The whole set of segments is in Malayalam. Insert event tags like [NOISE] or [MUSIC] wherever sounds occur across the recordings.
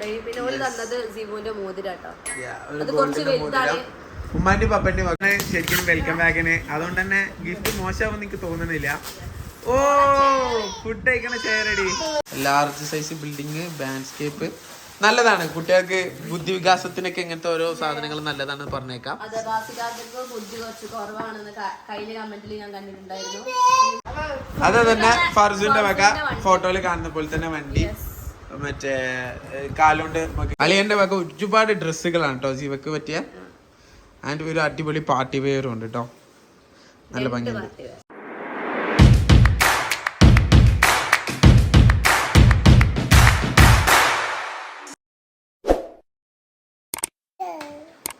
കൊണ്ടുപോയി പിന്നെ തന്നത് മോതിരാട്ടോ. അത് കുറച്ച് വലുതാണ്. ഉമ്മാന്റെ പപ്പന്റെ മകനെ ശരിക്കും വെൽക്കം ബാക്കിന് അതുകൊണ്ട് തന്നെ ഗിഫ്റ്റ് മോശമാവും എനിക്ക് തോന്നുന്നില്ല. ഓ ഫുഡ് കഴിക്കണ ചെയറടി ലാർജ് സൈസ് ബിൽഡിങ് ബാൻഡ്സ്കേപ്പ് നല്ലതാണ്. കുട്ടികൾക്ക് ബുദ്ധി വികാസത്തിനൊക്കെ ഇങ്ങനത്തെ ഓരോ സാധനങ്ങൾ നല്ലതാണ് പറഞ്ഞേക്കാം. അത് തന്നെ ഫർജുന്റെ വക ഫോട്ടോയിൽ കാണുന്ന പോലെ തന്നെ വണ്ടി. മറ്റേ കാലുണ്ട് കാലുകൊണ്ട് അളിയന്റെ വക ഒരുപാട് ഡ്രസ്സുകളാണ് കേട്ടോ ജീവക്ക് പറ്റിയ. ആൻഡ് ഒരു അടിപൊളി പാർട്ടി വെയറും ഉണ്ട് കേട്ടോ നല്ല ഭംഗിയുണ്ട്.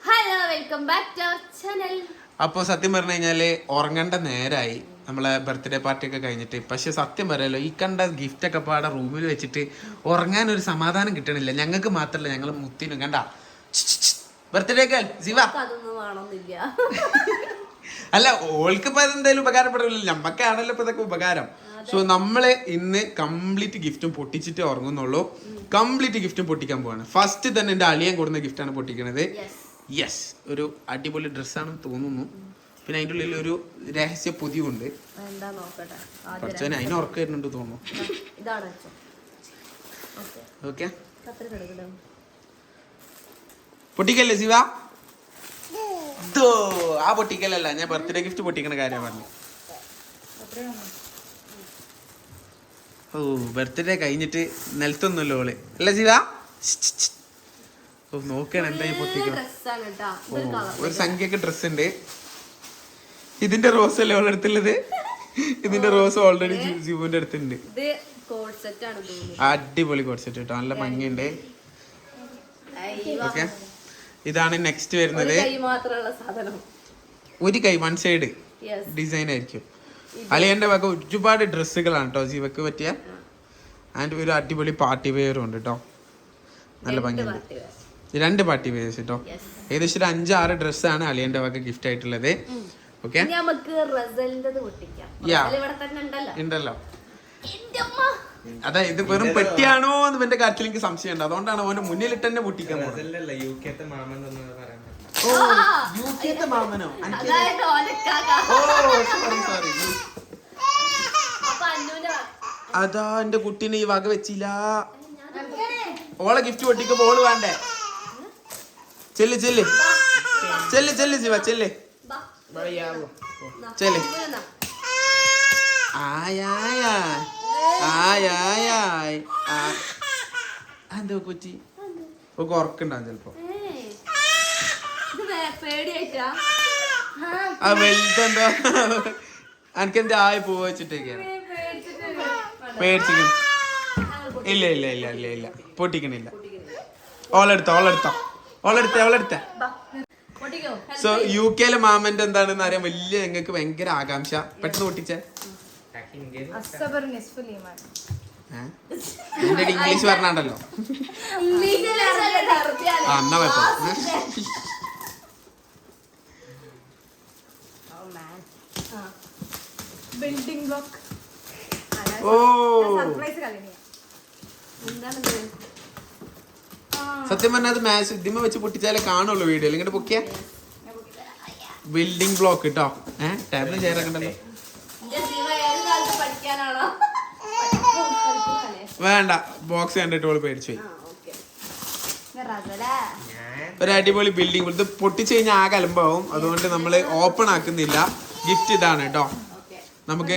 Hello welcome back to channel അപ്പോൾ സത്യം പറഞ്ഞു കഴിഞ്ഞാൽ ഉറങ്ങേണ്ട നേരായി. നമ്മളെ ബർത്ത്ഡേ പാർട്ടിയൊക്കെ കഴിഞ്ഞിട്ട്. പക്ഷെ സത്യം പറയാലോ ഈ കണ്ട ഗിഫ്റ്റ് ഒക്കെ പാടെ റൂമിൽ വെച്ചിട്ട് ഉറങ്ങാൻ ഒരു സമാധാനം കിട്ടണില്ല. ഞങ്ങൾക്ക് മാത്രമല്ല ഞങ്ങൾ മുത്തിനും കണ്ട. ബർത്ത്ഡേ ഒക്കെ ശിവ. [LAUGHS] അല്ല ഓൾക്ക് ഇപ്പൊ എന്തായാലും ഉപകാരപ്പെടില്ല നമ്മക്കാണല്ലോ ഇപ്പൊ ഇതൊക്കെ ഉപകാരം. സോ നമ്മൾ ഇന്ന് കംപ്ലീറ്റ് ഗിഫ്റ്റും പൊട്ടിച്ചിട്ട് ഉറങ്ങുന്നുള്ളൂ. കംപ്ലീറ്റ് ഗിഫ്റ്റും പൊട്ടിക്കാൻ പോവാണ്. ഫസ്റ്റ് തന്നെ എന്റെ അളിയൻ കൊടുക്കുന്ന ഗിഫ്റ്റാണ് പൊട്ടിക്കണത്. യെസ് ഒരു അടിപൊളി ഡ്രസ്സാണെന്ന് തോന്നുന്നു. പിന്നെ അതിന്റെ ഉള്ളിൽ ഒരു രഹസ്യ പൊതിയുണ്ട് കുറച്ചതിന് അതിന് ഉറക്കം വരുന്നുണ്ട് തോന്നുന്നു ഓക്കെ. പൊട്ടിക്കല്ലേ ശിവ? ആ പൊട്ടിക്കലല്ല. ഞാൻ ബർത്ത്ഡേ ഗിഫ്റ്റ് പൊട്ടിക്കണ കാര്യം പറഞ്ഞു. ഓ ബർത്ത്ഡേ കഴിഞ്ഞിട്ട് നിലത്തൊന്നുമല്ലോ ഓൾ. അല്ല ശിവ? ഓ നോക്കണം എന്താ ഈ പൊട്ടിക്കണം? ഒരു സംഖ്യക്ക് ഡ്രസ്സ് ഉണ്ട്. ഇതിന്റെ റോസ് അല്ലേ അവളുടെ അടുത്തുള്ളത്? ഇതിന്റെ റോസ് ഓൾറെഡി ജീവുവിന്റെ അടുത്തുണ്ട്. അടിപൊളി കോഡ്സെറ്റ് കേട്ടോ. നല്ല ഭംഗിയുണ്ട്. ഓക്കെ ഇതാണ് നെക്സ്റ്റ് വരുന്നത്. ഒരു കൈ വൺ സൈഡ് ഡിസൈൻ ആയിരിക്കും. അലിയന്റെ വക ഒരുപാട് ഡ്രസ്സുകളാണ് കേട്ടോ ജീവക്ക് പറ്റിയ. ആൻഡ് ഒരു അടിപൊളി പാർട്ടി വെയറും ഉണ്ട് കേട്ടോ. നല്ല ഭംഗിയുണ്ട്. രണ്ട് പാർട്ടി വെയർസ് കേട്ടോ. ഏകദേശം ഒരു അഞ്ചാറ് ഡ്രസ്സാണ് അലിയന്റെ വക ഗിഫ്റ്റ് ആയിട്ടുള്ളത്. ഓക്കെ ഇനി നമുക്ക് ഉണ്ടല്ലോ. അതെ ഇത് വെറും പെട്ടിയാണോ എന്ന് എന്റെ കാര്യത്തിൽ എനിക്ക് സംശയമുണ്ട് അതുകൊണ്ടാണ് അവന്റെ മുന്നിലിട്ട് തന്നെ പൊട്ടിക്കാൻ ഓ യു കെത്തെ മാമനോ? ഓ സോറി സോറി അതാ എന്റെ കുട്ടീനെ ഈ വക വെച്ചില്ല. ഓളെ ഗിഫ്റ്റ് പൊട്ടിക്കുമ്പോ ഓൾ വേണ്ടേ? ചെല്ല് ചെല്ല്. ചെല്ല് ചെല്ല് ശിവ ചെല്ല്. ചെല്ല് ആയായ. ആയായ എന്തോ കൊച്ചി ഒക്കെ ഉറക്കുണ്ടാവും ചെലപ്പോ. ആ. വലുതെന്തോ. എനിക്കെന്താ ആയി പോവാ വെച്ചിട്ടേക്കാണ് പേടിച്ചിരിക്കും ഇല്ല ഇല്ല ഇല്ല ഇല്ല ഇല്ല. പൊട്ടിക്കണില്ല. ഓളെടുത്ത ഓളെടുത്ത. ഓളെടുത്ത ഓളെടുത്ത. സോ യു കെയിലെ മാമന്റെ എന്താണെന്ന് അറിയാൻ വലിയ ഞങ്ങൾക്ക് ഭയങ്കര ആകാംക്ഷ. പെട്ടെന്ന് പൊട്ടിച്ചേ. ഇംഗ്ലീഷ് പറഞ്ഞാണ്ടല്ലോ. എന്നാ കുഴപ്പം. ബിൽഡിംഗ് ബ്ലോക്ക് ഓ. സർപ്രൈസ് കളിയാണ് എന്താണ് സത്യം പറഞ്ഞാൽ അത് മാച്ച് ഇതിമ വെച്ച് പൊട്ടിച്ചാലേ കാണുള്ളൂ വീഡിയോ ഇങ്ങനെ പൊക്കിയ? ബിൽഡിംഗ് ബ്ലോക്ക് കേട്ടോ ഏഹ് ടേബിൾ ചെയ്യാറുണ്ടല്ലോ വേണ്ട. ബോക്സ് കണ്ടിട്ട് ഓൾ പേടിച്ചു. ഒരു അടിപൊളി ബിൽഡിംഗ് ഇത് പൊട്ടിച്ചു കഴിഞ്ഞാൽ ആകെ അലമ്പാവും. അതുകൊണ്ട് നമ്മൾ ഓപ്പൺ ആക്കുന്നില്ല. ഗിഫ്റ്റ് ഇതാണ് കേട്ടോ നമുക്ക്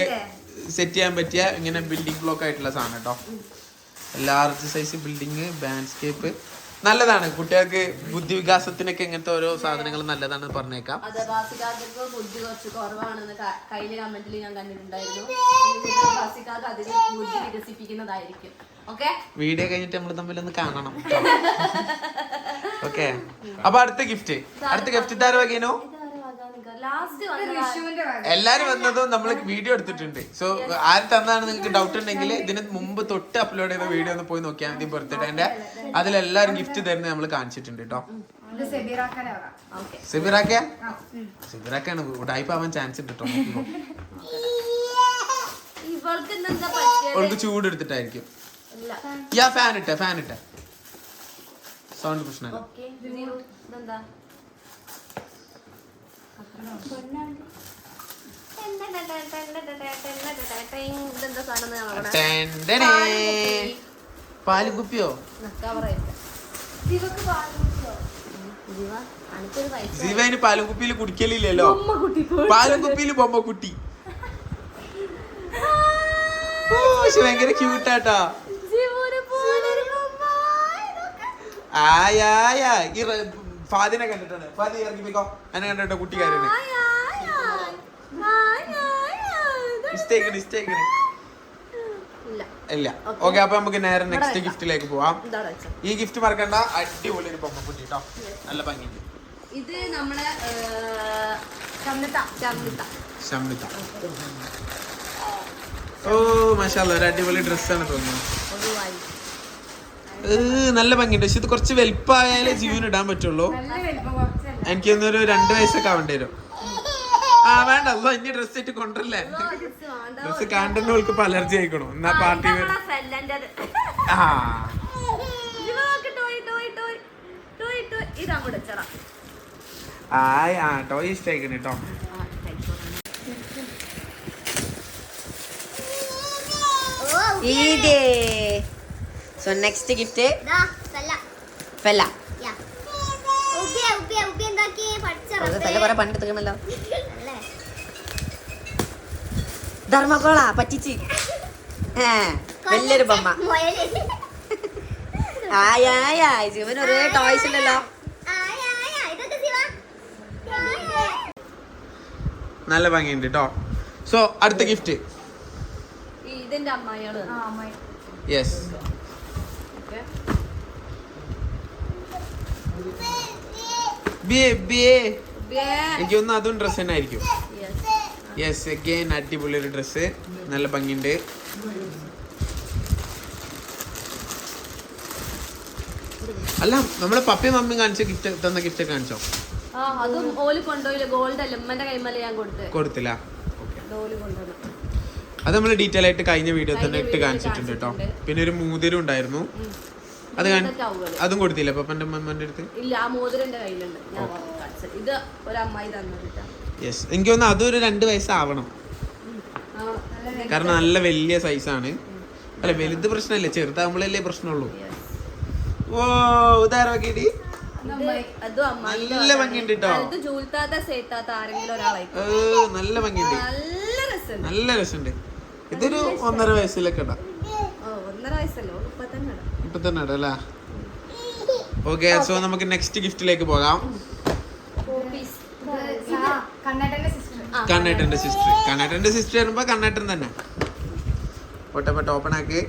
സെറ്റ് ചെയ്യാൻ പറ്റിയ ഇങ്ങനെ ബിൽഡിംഗ് ബ്ലോക്ക് ആയിട്ടുള്ള സാധനം കേട്ടോ ലാർജ് സൈസ് ബിൽഡിംഗ് ബാൻഡ്സ്കേപ്പ് നല്ലതാണ്. കുട്ടികൾക്ക് ബുദ്ധി വികാസത്തിനൊക്കെ ഇങ്ങനത്തെ ഓരോ സാധനങ്ങൾ നല്ലതാണെന്ന് പറഞ്ഞേക്കാം. അത് ബാസിക്കാർക്ക് ബുദ്ധി കുറച്ച് കുറവാണെന്ന് ക- കയ്യിൽ കമന്റിൽ ഞാൻ കണ്ടിട്ടുണ്ടായിരുന്നു. ബാസിക്കാർക്ക് ബുദ്ധി വികസിപ്പിക്കുന്നതായിരിക്കും. ഓക്കെ? വീഡിയോ കഴിഞ്ഞിട്ട് നമ്മൾ തമ്മിലൊന്ന് കാണണം ഓക്കെ. അപ്പൊ അടുത്ത ഗിഫ്റ്റ് അടുത്ത ഗിഫ്റ്റ് ഇതാരോ വകേനോ? എല്ലാരും വന്നതും നമ്മൾ വീഡിയോ എടുത്തിട്ടുണ്ട്. സോ ആര് തന്നാണ് നിങ്ങൾക്ക് ഡൗട്ട് ഉണ്ടെങ്കിൽ ഇതിന് മുമ്പ് തൊട്ട് അപ്ലോഡ് ചെയ്ത വീഡിയോ ഒന്ന് പോയി നോക്കിയാൽ മതി ബർത്ത്ഡേന്റെ അതിലെല്ലാരും ഗിഫ്റ്റ് തരുന്നത് നമ്മൾ കാണിച്ചിട്ടുണ്ട് കേട്ടോ ഇത് സെബീറാക്കാനെ വക. ഓക്കെ സിബിറാക്ക സിബിറാക്കാണ്. ടൈപ്പ് ആവാൻ ചാൻസ് ഉണ്ട് കേട്ടോ അവൾക്ക് [LAUGHS] ചൂട് എടുത്തിട്ടായിരിക്കും. യാ ഫാൻ ഇട്ട ഫാൻ ഇട്ട. സൗണ്ട് പ്രശ്നമല്ല. പാലുകുപ്പിയോ? ജീവന് പാലുകുപ്പിയിൽ കുടിക്കലില്ലല്ലോ. പാലുകുപ്പിയിൽ ബൊമ്മ കുട്ടി ഭയങ്കര ക്യൂട്ടാട്ടാ. ആയായ ഈ ഫാദിനെ കണ്ടിട്ടുണ്ട്. ഫാദി ഇറങ്ങിപ്പിക്കോ എന്നെ കണ്ടിട്ട് ഇഷ്ടേക്കണ് ഇഷ്ടേക്കണ് ഇല്ല. ഓക്കെ അപ്പൊ നമുക്ക് നേരെ നെക്സ്റ്റ് ഗിഫ്റ്റിലേക്ക് പോവാം. ഈ ഗിഫ്റ്റ് മറക്കണ്ട. അടിപൊളി ഒരു പൊമ്മ കുട്ടി കേട്ടോ നല്ല ഭംഗിയുണ്ട്. ഇത് നമ്മളെ ചമ്മിത്ത ചമ്മിത്ത ശമ്മിത ഓ മഷാല്ല ഒരു അടിപൊളി ഡ്രസ്സാണ് തോന്നുന്നത്. നല്ല ഭംഗിയുണ്ട്. പക്ഷെ ഇത് കുറച്ച് വലിപ്പായാലേ ജീവൻ ഇടാൻ പറ്റുള്ളൂ. നല്ല വലിപ്പം കുറച്ചല്ല എനിക്ക് ഒരു രണ്ട് വയസ്സൊക്കെ ആവേണ്ടി വരും. ആ വേണ്ട. അല്ലോ ഇനി ഡ്രസ് ഇട്ട് കൊണ്ടല്ലേ ഡ്രസ് ഇപ്പൊ അലർജി ആയിക്കണോ. എന്നാ പാർട്ടി ആ. ആയ് ആ ടോയ് ഇഷ്ടായിക്കണ കേട്ടോ ഇതേ. സോ നെക്സ്റ്റ് ഗിഫ്റ്റ് ഫെല്ല ഫെല്ല കുറെ പണിയെടുക്കണല്ലോ ധർമ്മകോള പറ്റിച്ച്. വലിയൊരു ബൊമ്മ. ആയായായ് ജീവൻ ഒരേ ടോയ്സ് ഉണ്ടല്ലോ. നല്ല ഭംഗിയുണ്ട് കേട്ടോ സോ അടുത്ത ഗിഫ്റ്റ് ഇതിന്റെ അമ്മായികൾ അമ്മായി. യെസ് എനിക്ക് ഒന്ന് അതും ഡ്രസ് തന്നെ ആയിരിക്കും. യെസ് അഗെയിൻ അടിപൊളി ഒരു ഡ്രസ്സ് നല്ല ഭംഗിയുണ്ട്. അല്ല നമ്മളെ പപ്പയും മമ്മിയും കാണിച്ച ഗിഫ്റ്റ് തന്ന ഗിഫ്റ്റ് കാണിച്ചോ? ആ അതും ഓൽ കൊണ്ടുപോയില്ല ഗോൾഡ് അല്ല ഉമ്മന്റെ കൈമല ഞാൻ കൊടുത്ത്. കൊടുത്തില്ല. അത് നമ്മൾ ഡീറ്റെയിൽ ആയിട്ട് കഴിഞ്ഞ വീഡിയോ തന്നെ ഇട്ട് കാണിച്ചിട്ടുണ്ട് കേട്ടോ. പിന്നെ ഒരു മൂതിരും ഉണ്ടായിരുന്നു. അത് അതും കൊടുത്തില്ല പപ്പന്റെ അമ്മന്റെ അടുത്ത്? ഇല്ല ആ മോതിരന്റെ കയ്യിലുണ്ട്. ഞാൻ കാണിച്ചത്. ഇത് ഒരു അമ്മായി തന്നിട്ടാ യെസ് എനിക്ക് തോന്നുന്നു അതൊരു രണ്ട് വയസ്സാവണം. കാരണം നല്ല വലിയ സൈസാണ്. അല്ല വലുത് പ്രശ്നമല്ലേ? ചെറുതാകുമ്പോഴല്ലേ പ്രശ്നമുള്ളൂ. ഓ അതും അമ്മായി നല്ല ഭംഗിയുണ്ട് ട്ടോ. ഇത് ജൂൽത്താത്ത സേത്താത്ത ആരെങ്കിലും ഒരാളായി ഏ, നല്ല ഭംഗിയുണ്ട്. നല്ല നല്ല രസമുണ്ട്. ഇതൊരു ഒന്നര വയസ്സിലൊക്കെ ഓ ഒന്നര വയസ്സല്ലോ ഇപ്പൊ തന്നെ. ഇപ്പൊ തന്നെ ഇടാം അല്ലേ? ഓക്കെ സോ നമുക്ക് നെക്സ്റ്റ് ഗിഫ്റ്റിലേക്ക് പോകാം. കണ്ണേട്ടന്റെ സിസ്റ്റർ കണ്ണേട്ടന്റെ സിസ്റ്റർ വരുമ്പോ കണ്ണേട്ടൻ തന്നെ. ഒട്ടപ്പെട്ട ഓപ്പൺ ആക്കി.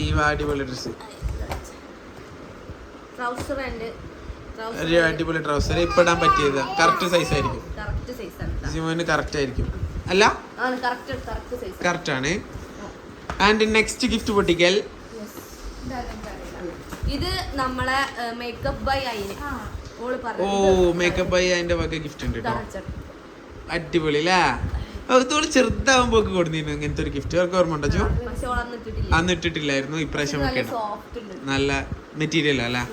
ഈ അടിപൊളി ഡ്രസ് ട്രൗസർ ഉണ്ട് ഒരു അടിപൊളി ട്രൗസർ ഇപ്പൊ ഇടാൻ പറ്റിയത് കറക്റ്റ് സൈസ് ആയിരിക്കും. ജിമോന് കറക്റ്റ് ആയിരിക്കും. അല്ല? ആണ് കറക്റ്റ് ആണ്. ആൻഡ് നെക്സ്റ്റ് ഗിഫ്റ്റ് പൊട്ടിക്കൽ. ഇത് നമ്മളെ മേക്കപ്പ് ബൈ അയിന്. ഓ മേക്കപ്പ് ബൈ അതിന്റെ വക ഗിഫ്റ്റ് ഉണ്ട് കേട്ടോ അടിപൊളി അല്ലേ ഇതോട് ചെറുതാവുമ്പോ കൊടുത്തിരുന്നു ഇങ്ങനത്തെ ഒരു ഗിഫ്റ്റ് അവർക്ക് ഓർമ്മ ഉണ്ടോ അന്ന് ഇട്ടിട്ടില്ലായിരുന്നു ഇപ്രാവശ്യം ഒക്കെ നല്ല സോഫ്റ്റ് ഉണ്ട്. നല്ല മെറ്റീരിയൽ അല്ലേ ആ,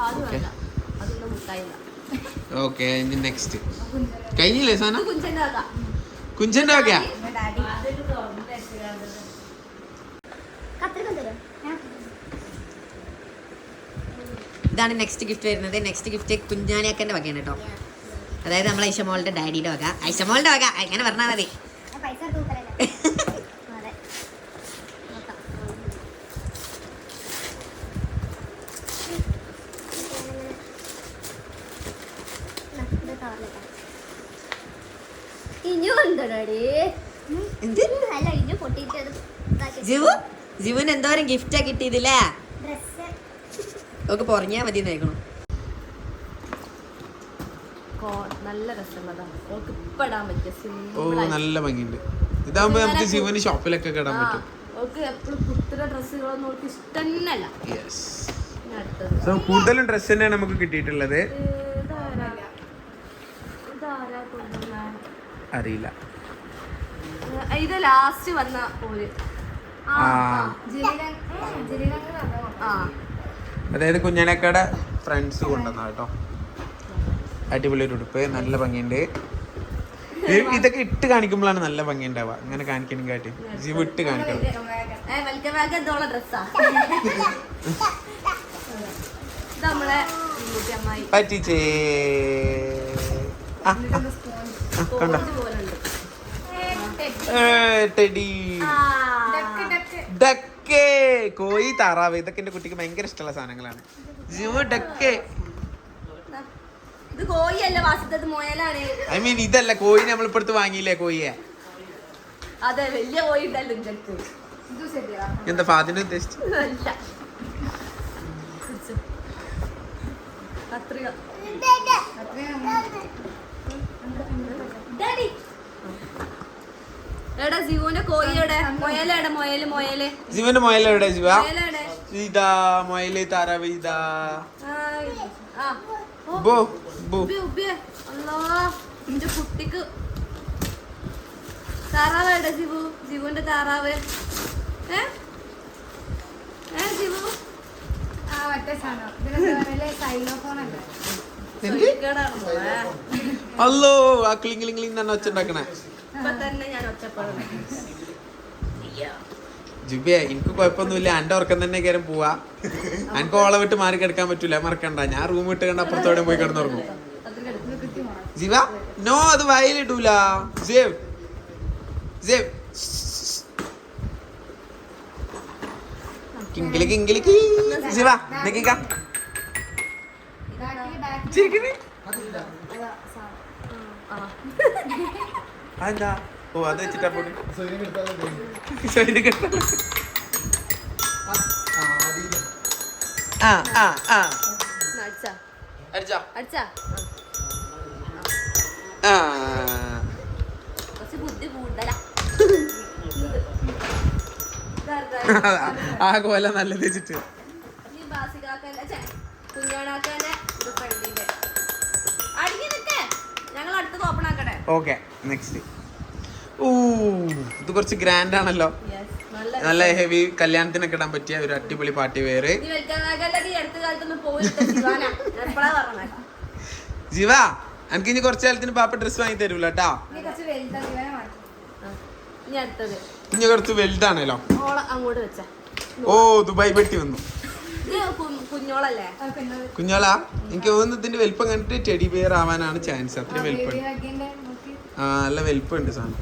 അത് Okay. വേണ്ട അതൊന്നും മുട്ടായില്ല ഓക്കെ ഇനി നെക്സ്റ്റ് കഴിഞ്ഞില്ലേ സാന? കുഞ്ചന്റെ ഡാഡി. ഇതാണ് നെക്സ്റ്റ് ഗിഫ്റ്റ് വരുന്നത്. നെക്സ്റ്റ് ഗിഫ്റ്റ് കുഞ്ഞാനിയാക്കന്റെ വകയാണ് കേട്ടോ. അതായത് നമ്മളെ ഐഷമോളുടെ ഡാഡിയുടെ വക. ഐഷമോളുടെ വക. അങ്ങനെ പറഞ്ഞാൽ മതി പൈസ തൂക്കലല്ലേ അതെ നോക്കാം ഇനിയും ഉണ്ടോടി എന്ത് അല്ല ഇനിയും പൊട്ടിയിട്ട് അത് ഇതാക്കി ജിവു ജിവുന് എന്തോരം ഗിഫ്റ്റാ കിട്ടിയതില്ലേ? ഡ്രസ്സ്. ഒക്കെ പൊറങ്ങിയാ മതി നോക്കണം നല്ല രസമുള്ളതാണ്. ഓൾക്ക് ഇപ്പൊ ഇടാൻ പറ്റിയ ഓ സിമ്പിൾ നല്ല ഭംഗിയുണ്ട്. ഇതാകുമ്പോ നമുക്ക് ജീവന് ഷോപ്പിലൊക്കെ ഇടാൻ പറ്റും. ഓൾക്ക് എപ്പോഴും കുത്തിര ഡ്രസ്സുകളൊന്നും ഓൾക്ക് ഇഷ്ടന്നല്ല യെസ് സോ കൂടുതലും ഡ്രസ് തന്നെയാണ് നമുക്ക് കിട്ടിയിട്ടുള്ളത്? അറിയില്ല. ഇത് ലാസ്റ്റ് വന്ന ഒരു ആ ജിലിലൻ ജിലിലൻ ആ അതായത് കുഞ്ഞനക്കടെ ഫ്രണ്ട്സ് കൊണ്ടുവന്ന കേട്ടോ. അടിപൊളി ഒരു ഉടുപ്പ് നല്ല ഭംഗിയുണ്ട്. ഇത് ഇതൊക്കെ ഇട്ട് കാണിക്കുമ്പോഴാണ് നല്ല ഭംഗി ഉണ്ടാവുക ഇങ്ങനെ കാണിക്കണം. കാട്ടി ജീവ് ഇട്ട് കാണിക്കണം പറ്റിച്ചേ. കണ്ടോ? ടെഡി. ഡക്കേ കോഴി താറാവ് ഇതൊക്കെ എന്റെ കുട്ടിക്ക് ഭയങ്കര ഇഷ്ടമുള്ള സാധനങ്ങളാണ്. ജീവ് ഡക്കേ ഇത് കോഴിയല്ല വാസത്തത് മുയലാണ്. ഐ മീൻ ഇതല്ല കോഴി നമ്മൾ ഇപ്പടുത്ത് വാങ്ങിയില്ലേ കോഴിയെ? അതെ വലിയ കോഴി ഉണ്ടല്ലോ ഇഞ്ചക്ക് ഇത് ശരിയാ. എന്താ ഫാദിനെ ഉദ്ദേശിച്ചു. കത്രിക എടാ ജീവന്റെ കോഴി എവിടെ? മുയലെടെ മുയൽ മുയൽ ജീവന്റെ മൊയൽ എവിടെ ജീവ മുയലെടെ ഇതാ മൊയൽ താറാവ് ആ, ആ ബോ ബോ എന്റെ കുട്ടിക്ക്. താറാവ് എവിടെ ജീവു ജീവുന്റെ താറാവ്. ഏ? ഏ ജീവു ആ മറ്റേ സാധനം. ഇതിന്റെ സൈലോഫോൺ അല്ലേ. അല്ലോ ആ ക്ലിങ് ക്ലിങ് ക്ലിങ് തന്നെ ഒച്ചുണ്ടാക്കണേ. ജുബിയെ എനിക്ക് കുഴപ്പമൊന്നുമില്ല. എന്റെ ഉറക്കം തന്നെ കയറും പോവാ. എനിക്ക് ഓളെ വിട്ട് മാറി കിടക്കാൻ പറ്റൂല. മറക്കണ്ട. ഞാൻ റൂം വിട്ട് കണ്ട അപ്പുറത്തോടെ പോയി കിടന്നുറങ്ങും. ജീവ? നോ അത് വയലിടൂല. ജേവ്. ജേവ്. കിങ്കിലി കിങ്കിലി. ജീവ നിക്ക അതെന്താ ഓ അത് വെച്ചിട്ടാ കിട്ടാ ആ ആ ആ. അടിച്ചാ അടിച്ചോ ആ. കുറച്ച് ബുദ്ധി കൂടുതലാ ആ കോല നല്ല വെച്ചിട്ട്. ഈ ഓക്കെ നെക്സ്റ്റ് ഓ ഇത് കുറച്ച് ഗ്രാൻഡ് ആണല്ലോ. നല്ല നല്ല ഹെവി കല്യാണത്തിനൊക്കെ ഇടാൻ പറ്റിയ ഒരു അടിപൊളി പാർട്ടി എപ്പോഴാ പറഞ്ഞത് ജീവ എനിക്ക് ഇനി കുറച്ച് കാലത്തിന് പാപ്പ ഡ്രസ് വാങ്ങി തരൂല കേട്ടാ ഇനി കുറച്ച് വലുതാണല്ലോ. ഓള അങ്ങോട്ട് വെച്ച. ഓ ദുബായ് പെട്ടി വന്നു. കുഞ്ഞോളാ. എനിക്ക് തോന്നുന്നു ഇതിന്റെ വലിപ്പം കണ്ടിട്ട് ടെഡി ബിയർ ആവാനാണ് ചാൻസ് അത്രയും വലിപ്പം. നല്ല വലിപ്പമുണ്ട് സാധനം.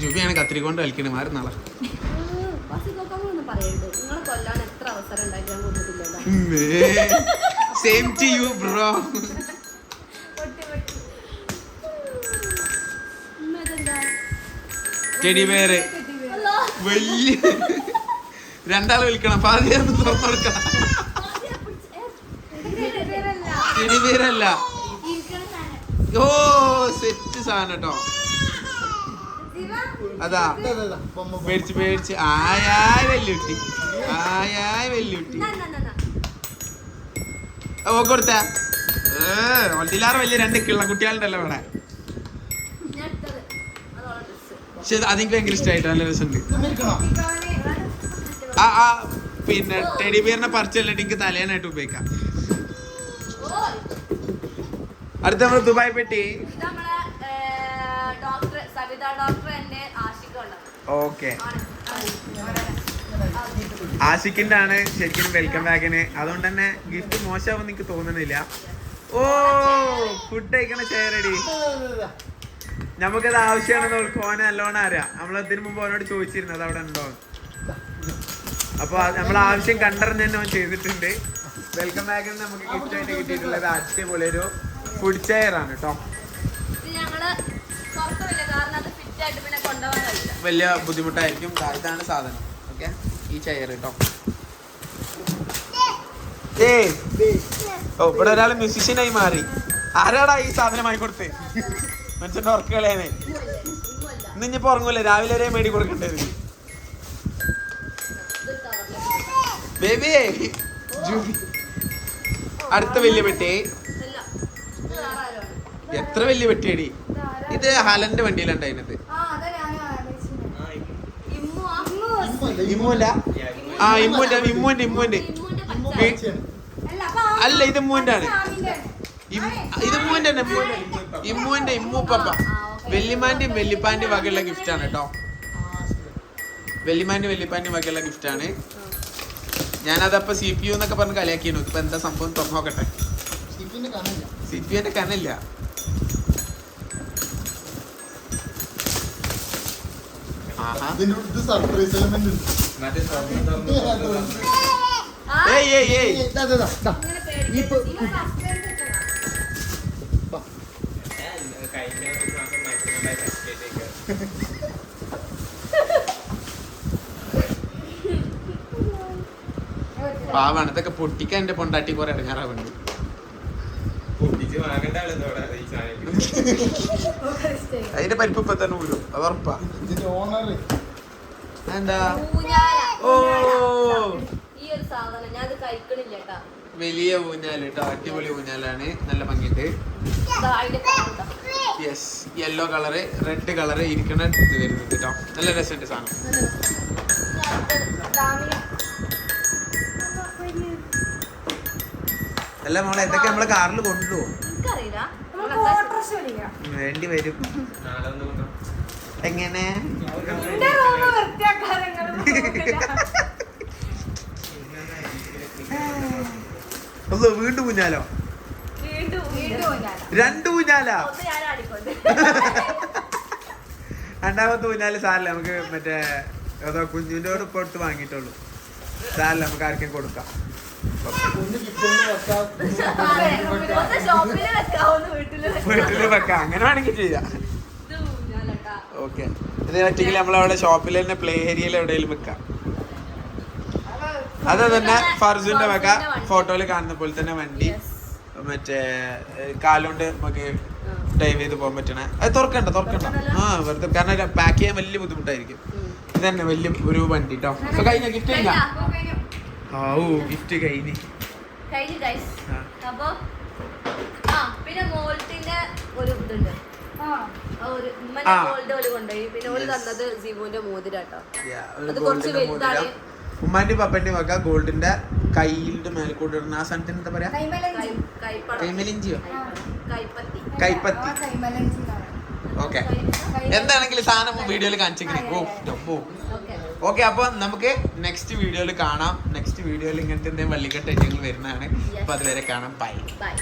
ജുബിയാണ് കത്തിരിക്കൊണ്ട് കളിക്കണേ മാറി നാളെ. സെയിം ടു യു ബ്രോ വലിയ രണ്ടാൾ വിളിക്കണം പാതിയാന്ന് തുറന്നു കൊടുക്കണം. അല്ല ഓ സെറ്റ് സാധനം കേട്ടോ. അതാ. പേടിച്ച് പേടിച്ച്. ആയായ വെല്ലുട്ടി. ആയായ വെല്ലുട്ടി. ഓ കൊടുത്ത. ഒന്നിലാറ് വലിയ രണ്ട് കിള്ള കുട്ടികളുണ്ടല്ലോ ഇവിടെ. പക്ഷെ അതെനിക്ക് ഭയങ്കര ഇഷ്ടമായിട്ട് നല്ല രസമുണ്ട്. ആ ആ പിന്നെ ടെഡിബിയറിനെ പറിച്ചല്ല എനിക്ക് തലേനായിട്ട് ഉപയോഗിക്കാം. അടുത്ത നമ്മൾ ദുബായ് പെട്ടി ഓക്കെ. ആഷിക്കിന്റെ ആണ് ശരിക്കും വെൽക്കം ബാഗിന് അതുകൊണ്ട് തന്നെ ഗിഫ്റ്റ് മോശമാവും എനിക്ക് തോന്നുന്നില്ല. ഓ ഫുഡ് കഴിക്കണ ചെയറടി നമുക്കത് ആവശ്യമാണെന്ന് അവൾക്ക് ഓനെ നല്ലോണം അറിയാം. നമ്മൾ അതിനു മുമ്പ് അവനോട് ചോദിച്ചിരുന്നു അത് അവിടെ ഉണ്ടോ അപ്പൊ നമ്മൾ ആവശ്യം കണ്ടറിഞ്ഞ് തന്നെ ചെയ്തിട്ടുണ്ട്. വെൽക്കം ബാഗിന് നമുക്ക് ഗിഫ്റ്റ് ആയിട്ട് കിട്ടിയിട്ടുള്ളത് അടിപൊളി ഒരു ഫുഡ് കേട്ടോ വലിയ ബുദ്ധിമുട്ടായിരിക്കും. ഇതാണ് സാധനം. ഓക്കെ? ഈ ചെയർ കേട്ടോ ഓ ഇവിടെ ഒരാൾ മ്യൂസിഷ്യനായി മാറി. ആരാടാ ഈ സാധനം വാങ്ങിക്കൊടുത്ത് മനുഷ്യന്റെ ഉറക്കുകളേനെ ഇന്ന് ഇനിയിപ്പോ ഉറങ്ങൂല. രാവിലെ വരെ മേടി കൊടുക്കേണ്ടത് ബേബി ജൂബി. അടുത്ത വലിയ പെട്ടി ഇല്ല ഇത് വേറെ ആരോ ആണ്. എത്ര വലിയ വെട്ടിയടി ഇത് ഹലന്റെ വണ്ടിയിലുണ്ടായിരുന്നത്. ഇമ്മുല്ല? ആ ഇമ്മുന്റെ ഇമ്മുന്റെ ഇമ്മുന്റെ അല്ല, അപ്പൊ അല്ല ഇത് ഇമ്മുന്റെ ആണ് ഇത് ഇമ്മുന്റെ. തന്നെ ഇമ്മുന്റെ ഇമ്മൂപ്പ ഇമ്മൂപ്പപ്പ വെല്ലിമാന്റെയും വെല്ലിപ്പാന്റെയും വകയുള്ള ഗിഫ്റ്റ് ആണ് കേട്ടോ. വെല്ലിമാന്റെ വെല്ലിപ്പാന്റെ വകയുള്ള ഗിഫ്റ്റ് ആണ് ഞാനതപ്പോ സി പി യു എന്നൊക്കെ പറഞ്ഞ് കളിയാക്കിയിരുന്നു. ഇപ്പൊ എന്താ സംഭവം തുറന്നോക്കട്ടെ. സി പി യുന്റെ കനല്ല ആഹാ ഇതിന്റെ സർപ്രൈസ് എലമെന്റ് ഉണ്ട് മറ്റേ സ്വർണം തുറന്ന് തുറന്ന് തുറന്ന് ഏയ് ഏയ് ഏയ് ദാ, ദാ, ദാ, ദാ. ഈ പ- ഞാൻ കഴിഞ്ഞ മറ്റന്നാളായി സർട്ടിഫിക്കറ്റ് പാവാണ്. ഇതൊക്കെ പൊട്ടിക്കാൻ എന്റെ പൊണ്ടാട്ടി കുറെ ഇടങ്ങാറാവുണ്ട് പൊട്ടിച്ച് വാങ്ങേണ്ട ആളെന്തോടാ അതിന്റെ പരിപ്പ് ഇപ്പൊ തന്നെ ഊരും. അത് ഉറപ്പാ. ഇതിന്റെ ഓണർ എന്താ. ഓ. വലിയ ഊഞ്ഞാൽ കേട്ടോ. അടിപൊളി ഊഞ്ഞാലാണ്. നല്ല ഭംഗിയുണ്ട്. കാണുക yes yellow colour red colour ഇരിക്കണ ഇത് വരുന്നത് കേട്ടോ. നല്ല രസമുണ്ട് സാധനം. അല്ല മോളെ എന്തൊക്കെ നമ്മളെ കാറിൽ കൊണ്ടുപോകും വേണ്ടി വരും. എങ്ങനെ? ഒന്ന് വീണ്ടും കുഞ്ഞാലോ. രണ്ട് ആടിക്കൊണ്ട് [LAUGHS] രണ്ടാമത്തെ ഊഞ്ഞാൽ സാറില്ല നമുക്ക് മറ്റേ ഏതോ ഇപ്പൊ എടുത്ത് വാങ്ങിയിട്ടുള്ളൂ. സാറില്ല നമുക്ക് ആർക്കും കൊടുക്കാം. വീട്ടിൽ വെക്കാം. അങ്ങനെ വേണമെങ്കിൽ ചെയ്യാം. ഓക്കെ. ഇത് പറ്റിയെങ്കിൽ നമ്മളവിടെ ഷോപ്പിൽ തന്നെ പ്ലേ ഏരിയയിൽ എവിടെയെങ്കിലും വെക്കാം. അത് തന്നെ ഫർജുന്റെ വക ഫോട്ടോയിൽ കാണുന്ന പോലെ തന്നെ വണ്ടി. മറ്റേ കാലുകൊണ്ട് നമുക്ക് ഡൈവ് ചെയ്ത് പോകാൻ പറ്റണ. അത് തുറക്കണ്ട തുറക്കണ്ട. ആ വെറുതെ. കാരണം പാക്ക് ചെയ്യാൻ വലിയ ബുദ്ധിമുട്ടായിരിക്കും. ഇത് തന്നെ വലിയ ഒരു വണ്ടി കേട്ടോ കഴിഞ്ഞ? ഗിഫ്റ്റ് ഇല്ല ആ ഓ ഗിഫ്റ്റ് കഴിഞ്ഞ് കഴിഞ്ഞു ഗൈസ് ആ. ആ പിന്നെ മോൾട്ടിന്റെ ഒരു ഇതുണ്ട്. ഉമ്മന്റെ പപ്പന്റെ വക ഗോൾഡിന്റെ കയ്യിലിന്റെ മേൽക്കൂട്ട് കൂടെ ഇടുന്ന ആ സാധനത്തിന് എന്താ പറയാ? കൈമലഞ്ചിയോ കൈ- കൈപ്പടം. കൈമലിഞ്ചിയോ? കൈപ്പത്തി. കൈപ്പത്തി. ആ, കൈമലഞ്ചി എന്ന് പറയും. ഓക്കെ എന്താണെങ്കിലും സാധനം വീഡിയോയിൽ കാണിച്ചെങ്കിലും ഓ ഡോ ഓക്കെ ഓക്കെ അപ്പൊ നമുക്ക് നെക്സ്റ്റ് വീഡിയോയിൽ കാണാം. നെക്സ്റ്റ് വീഡിയോയിൽ ഇങ്ങനത്തെ എന്തെങ്കിലും വള്ളിക്കെട്ട് ഞങ്ങൾ വരുന്നതാണ്. അപ്പൊ അതുവരെ കാണാം. Bye bye